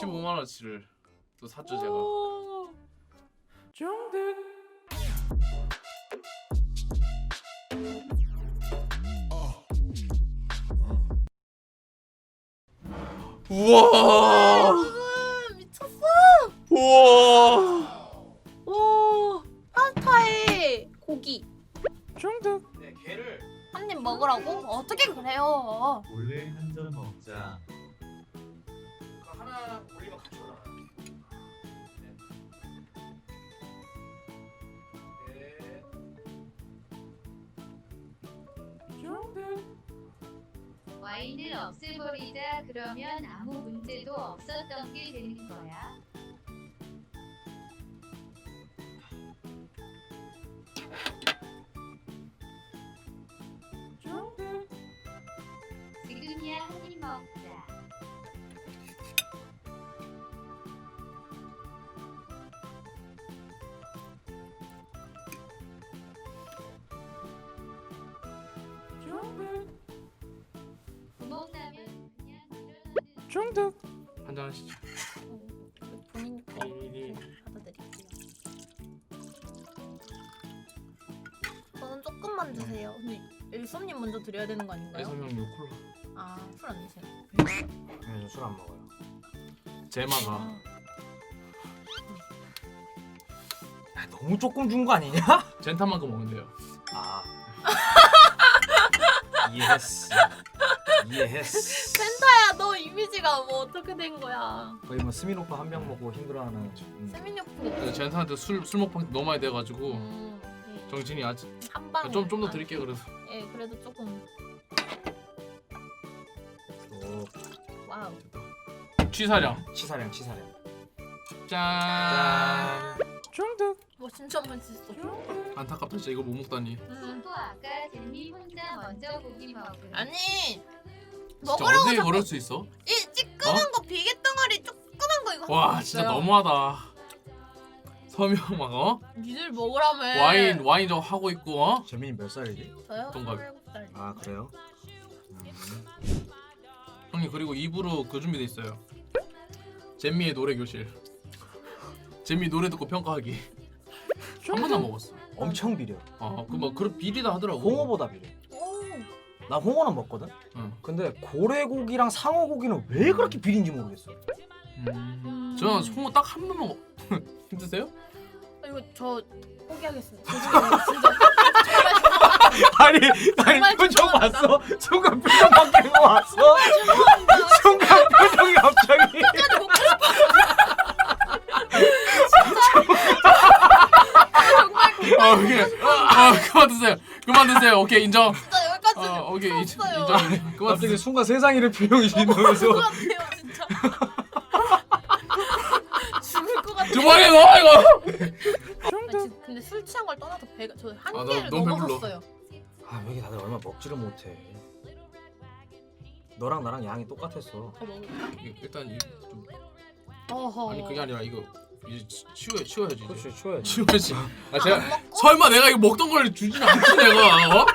15만 원어치를 또 샀죠 제가. 우와! 여러분 미쳤어. 우와! 오 파스타에 고기 네, 개를 한 입 먹으라고? 어떻게 그래요? 원래 한점 먹자. 하나 올리면 같이 올라가요. 네. 네. 와인을 없애버리자 그러면 아무 문제도 없었던 게 되는 거야. 구멍 나면 그냥 일어나는 한잔 하시죠. 본인 거 이- 받아드릴게요. 저는 조금만 드세요. 근데 일솜님 먼저 드려야 되는 거 아닌가요? 애서명님 콜라. 아, 술 안 드세요. 네, 술안 먹어요. 제마가 아, 야, 너무 조금 준 거 아니냐? 젠타만큼 먹는데요. 아. 이해했어. 이해했어. 펜타야, 너 이미지가 뭐 어떻게 된 거야? 거의 뭐 스미노프 한병 먹고 힘들어하는. 음. 세민요프. 네, 젠타한테 술 술 먹방 너무 많이 돼가지고 음, 네. 정신이 아직 한 방. 좀좀 더 드릴게요 그래서. 예, 그래도 조금. 또 와우. 취사량. 치사량 치사량. 짠. 중득. 와 진짜 맛있어. 안타깝다 진짜 이걸 못 먹다니. 음. 또 아까 잼미 혼자 먼저 고기 먹으라. 아니 진짜 먹으라고 어떻게 자꾸 그럴 수 있어? 이 찌끄만 거 비계 덩어리 조그만 거 이거 와 진짜 있어요. 너무하다. 서명 막 어? 니들 먹으라며 와인 와인 저거 하고 있고 어? 재민이 몇 살이지? 저요? 동갑. 27살 아 그래요? 음. 형님 그리고 입으로 그 준비돼 있어요. 잼미의 노래 교실. 잼미 노래 듣고 평가하기. 한 번도 안 먹었어. 엄청 비려. 어그뭐 그런 비리다 하더라고. 홍어보다 비려. 오나 홍어는 먹거든. 응. 근데 고래고기랑 상어고기는 왜 그렇게 비린지 모르겠어. 음. 저는 홍어 딱 한번 먹어. 힘드세요? 아, 이거 저 포기하겠습니다 죄송해요 진짜 아니 정말 표정 죄송합니다. 봤어? 순간 표정 바뀐 거 봤어? 순간 표정이 갑자기. 끝까지 먹고 싶어 아 오케이. 아 그만 드세요. 그만 드세요. 오케이 인정. 진짜 여기까지 어 오케이 인- 없어요. 인정. 그만 갑자기 드세요. 순간 세상 이름 표정이 죽을 지나면서 것 같아요 진짜 죽을 것 같아요 두 번에 넣어 이거. 아, 진- 근데 술 취한 걸 떠나서 배가 저 아, 나 한개를 너무 배불러. 넘어섰어요 아 여기 다들 얼마 먹지를 못해. 너랑 나랑 양이 똑같았어. 더 먹을까? 일단 이 좀, 어허 아니 그게 아니라 이거 이제 치- 치워 치워야지 이제. 그렇지 추워야지. 치워야지. 아안 제가 먹고? 설마 내가 이거 먹던 걸 주진 않지 내가 어?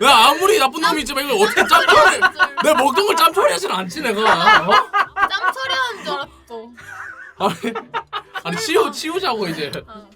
내가 아무리 나쁜 놈이지만 이걸 어떻게 짬처리 내가 먹던 걸 짬처리하진 않지 내가 어? 짬 처리하는 줄 알았어 아니 아니 치우 치우자고 이제 어.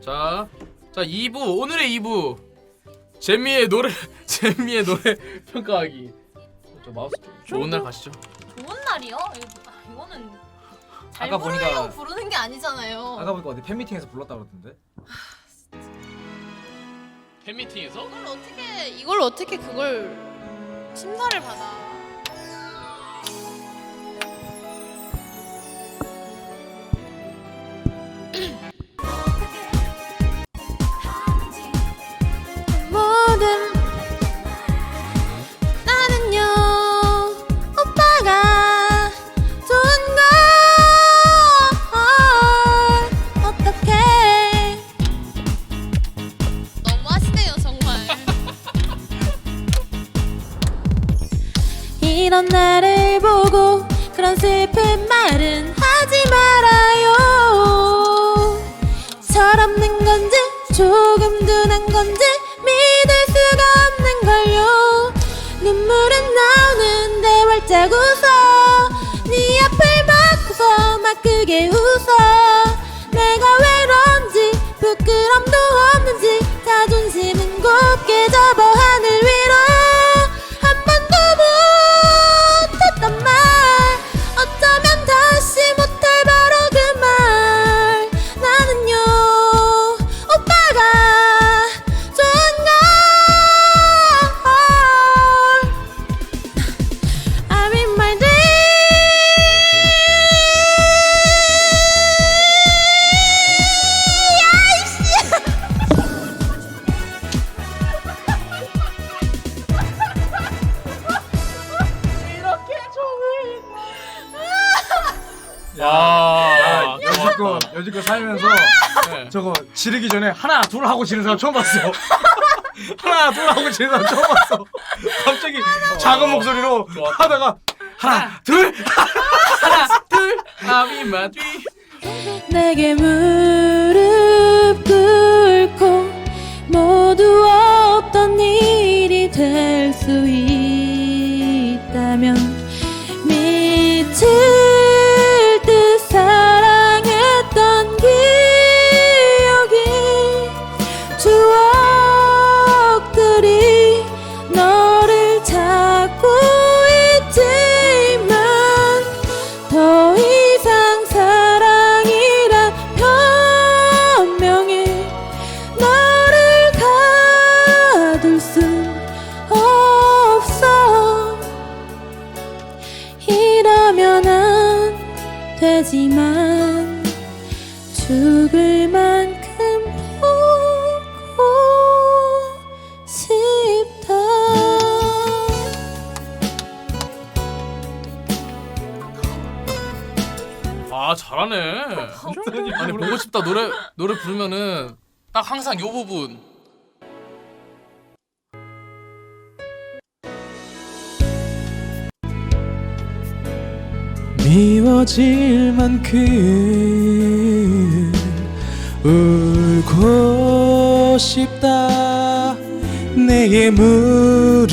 자, 자 2부 오늘의 2부 잼미의 노래 잼미의 노래 평가하기 저 마우스 좀 좋은 날 가시죠 좋은 날이요? 이거, 아, 이거는 잘 아까 부르려고 보니까- 부르는 게 아니잖아요 아까 보니까 어디 팬미팅에서 불렀다 그러던데. 팬미팅에서? 이걸 어떻게 이걸 어떻게 그걸 심사를 받아? 그런 슬픈 말은 하지 말아요. 철없는 건지 조금 둔한 건지 믿을 수가 없는 걸요. 눈물은 나 활짝 웃어. 네 앞을 막고서 막 크게 웃어. 내가 왜런지 부끄럼도 없는지 자존심 지르기 전에 하나 둘 하고 지르는 사람 처음 봤어. 하나 둘 하고 지르는 사람 처음 봤어. 갑자기 작은 목소리로 좋았다. 하다가 하나 둘둘 아미 마뒤 내게 무릎 꿇고 모두 없던 일이 될 수 있 되지만 죽을 만큼 보고 싶다. 아 잘하네. 아니 보고 싶다. 노래 노래 부르면은 딱 항상 요 부분 미워질 만큼 울고 싶다. 내게 무릎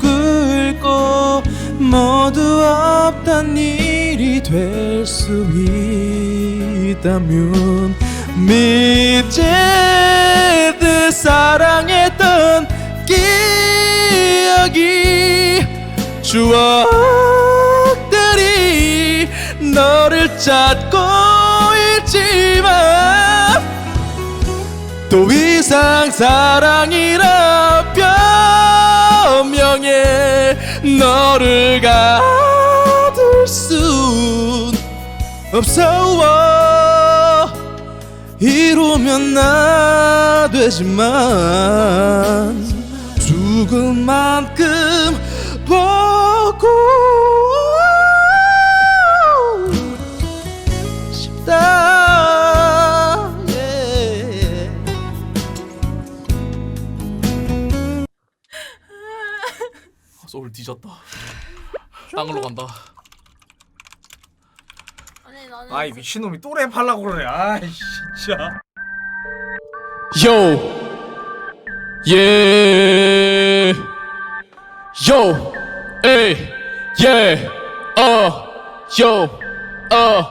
꿇고 모두 없던 일이 될 수 있다면 미칠 듯 사랑했던 기억이 추억 또 이상 사랑이라 변명해 너를 가둘 순 없어. 이루면 나 되지만 죽을 만큼 소울 뒤졌다 땅으로 간다 아니 나는 아이 미친놈이 또 랩하려고 그러네. 아이 진짜. Yo, yeah, yo, hey, yeah, uh, yo, uh.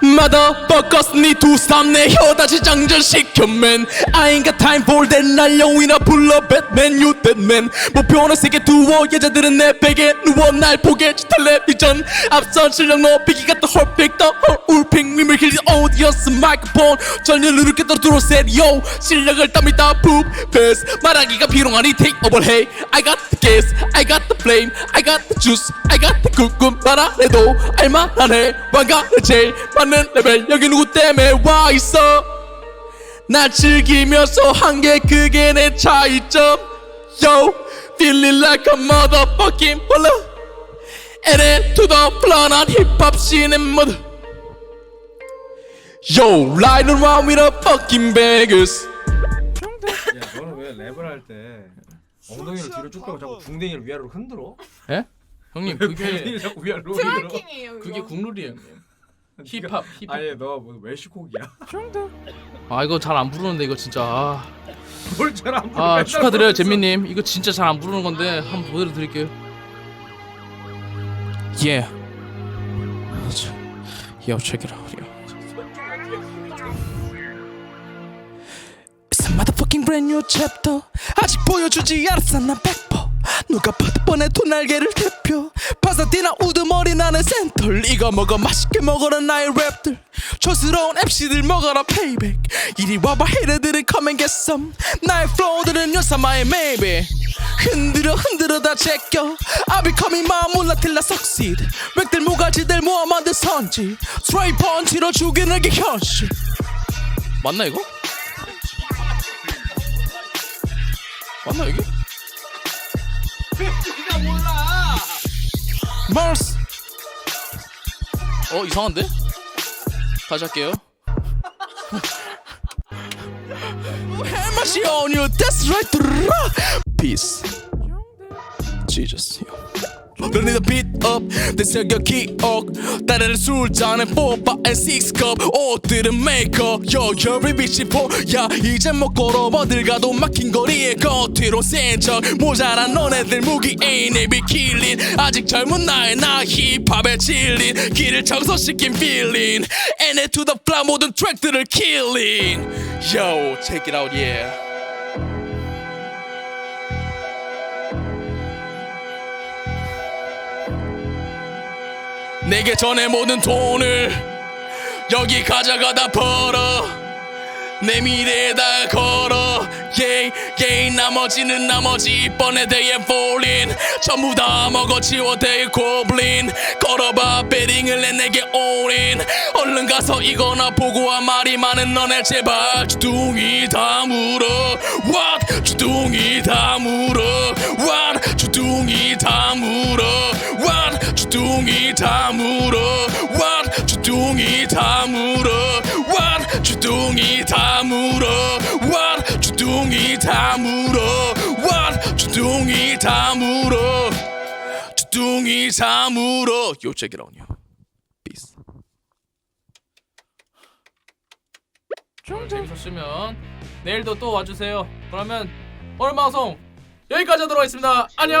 Motherfuckers need to stop 내 혀다시 장전시켜 man I ain't got time for that 날 영웅이나 불러 Batman you that man. 목표는 세게 두어 여자들은 내 베개 누워 날 보게 텔레비전. 앞선 실력 높이기가 또 헐픽 더 울픽 미밀 힐 오디언스 마이크폰. 전혀 누르게 떨어들어 셋 yo 실력을 땀이다 푹 패스 말하기가 비롱하니 take over hey I got the gas I got the flame I got the juice I got the 꿀꿀 말 안 해도 알만하네. 왕가는 제일 많은 레벨. 여기 누구 때문에 와 있어 날 즐기면서 한 게 그게 내 차이점 Yo feeling like a motherfucking baller Add to the planet hip hop scene and mother Yo riding around with a fucking Vegas 야 너는 왜 랩을 할 때 엉덩이를 뒤로 쭉 빼고 자꾸 궁뎅이를 위아래로 흔들어? 예? 형님 왜 그게 궁뎅이를 자꾸 위아래로 흔들어? 그게 국룰이에요 형님 힙합 힙합 아니 너 무슨 웰시콕이야? 아 이거 잘 안 부르는데 이거 진짜 아. 뭘잘안 부르 아 축하드려요 잼미님 이거 진짜 잘 안 부르는 건데 한번 보여드릴게요 Yeah. Yo, check it out, yo. It's a motherfucking brand new chapter. 아직 보여주지 않았어 난 백퍼. 누가 봐도 뻔해 두 날개를 대표. 파사디나 우드머리 나는 센털. 이거 먹어 맛있게 먹어라 나의 랩들. 촌스러운 MC들 먹어라 payback. 이리 와봐 헤르들은 come and get some. 나의 flow들은 요사마의 maybe. 흔들어 흔들어 다 제껴 I be coming 마물라 till I succeed 렉들 모가지들 모아 만든 선지 스트레이 펀치로 죽이는 게 현실 맞나 이거? 맞나 이게? 네가 몰라 마스 어 이상한데? 다시 할게요 Have mercy on you, that's right Peace Jesus Don't need a beat up 내 새벽 기억 따르는 술잔에 4, 5, and 6컵 옷들은 메이크업 Yo, you're 빛이 보야 이제 못 걸어 어딜 가도 막힌 거리에 겉으로 센척 모자란 너네들 무기 ain't it be killing 아직 젊은 나의 나 힙합에 질린 길을 청소시킨 feeling And it to the fly 모든 트랙들을 killing Yo, check it out, yeah 내게 전해 모든 돈을 여기 가져가다 벌어. 내 미래에다 걸어. Yeah, 나머지는 나머지 이번에 대해 falling 전부 다 먹어치워 대의 고블린. 걸어봐 베링을 내 내게 올인 얼른 가서 이거나 보고 한 말이 많은 너네 제발 주둥이 다 물어. What? 주둥이 다 물어. What? 주둥이 다 물어. What? 주둥이 다 yo Peace. 오늘 재밌었으면 내일도 또 와주세요. 그러면 오늘 방송 여기까지 하도록 하겠습니다. 안녕